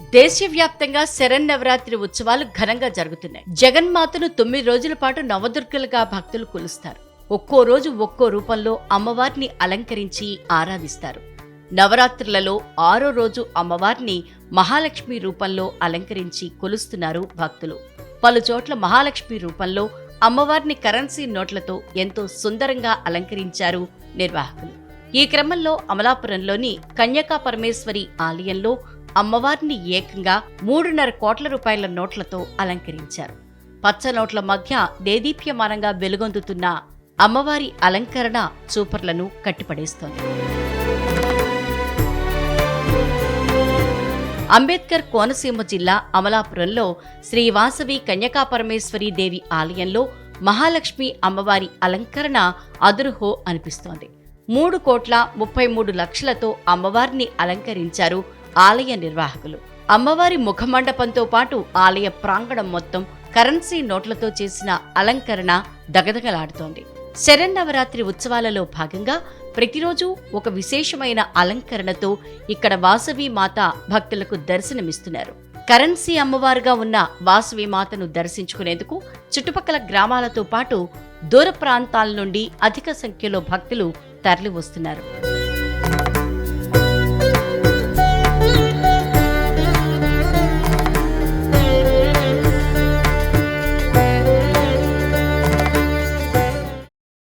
దేశవ్యాప్తంగా శరన్నవరాత్రి ఉత్సవాలు ఘనంగా జరుగుతున్నాయి. జగన్మాతను తొమ్మిది రోజుల పాటు నవదుర్గలుగా భక్తులు కొలుస్తారు. ఒక్కో రోజు ఒక్కో రూపంలో అమ్మవారిని అలంకరించి ఆరాధిస్తారు. నవరాత్రులలో ఆరో రోజు అమ్మవారిని మహాలక్ష్మి రూపంలో అలంకరించి కొలుస్తున్నారు భక్తులు. పలు చోట్ల మహాలక్ష్మి రూపంలో అమ్మవారిని కరెన్సీ నోట్లతో ఎంతో సుందరంగా అలంకరించారు నిర్వాహకులు. ఈ క్రమంలో అమలాపురంలోని కన్యకా పరమేశ్వరి ఆలయంలో అమ్మవారిని ఏకంగా మూడున్నర కోట్ల రూపాయల నోట్లతో అలంకరించారు. పచ్చ నోట్ల మధ్య దేదీప్యమానంగా వెలుగొందుతున్న అమ్మవారి అలంకరణ చూపర్లను కట్టిపడేస్తోంది. అంబేద్కర్ కోనసీమ జిల్లా అమలాపురంలో శ్రీవాసవి కన్యకాపరమేశ్వరి దేవి ఆలయంలో మహాలక్ష్మి అమ్మవారి అలంకరణ అదురుహో అనిపిస్తోంది. మూడు కోట్ల ముప్పై మూడు లక్షలతో అమ్మవారిని అలంకరించారు ఆలయ నిర్వాహకులు. అమ్మవారి ముఖమండపంతో పాటు ఆలయ ప్రాంగణం మొత్తం కరెన్సీ నోట్లతో చేసిన అలంకరణ దగదగలాడుతోంది. శరన్నవరాత్రి ఉత్సవాలలో భాగంగా ప్రతిరోజు ఒక విశేషమైన అలంకరణతో ఇక్కడ వాసవి మాత భక్తులకు దర్శనమిస్తున్నారు. కరెన్సీ అమ్మవారుగా ఉన్న వాసవి మాతను దర్శించుకునేందుకు చుట్టుపక్కల గ్రామాలతో పాటు దూర ప్రాంతాల నుండి అధిక సంఖ్యలో భక్తులు తరలివస్తున్నారు.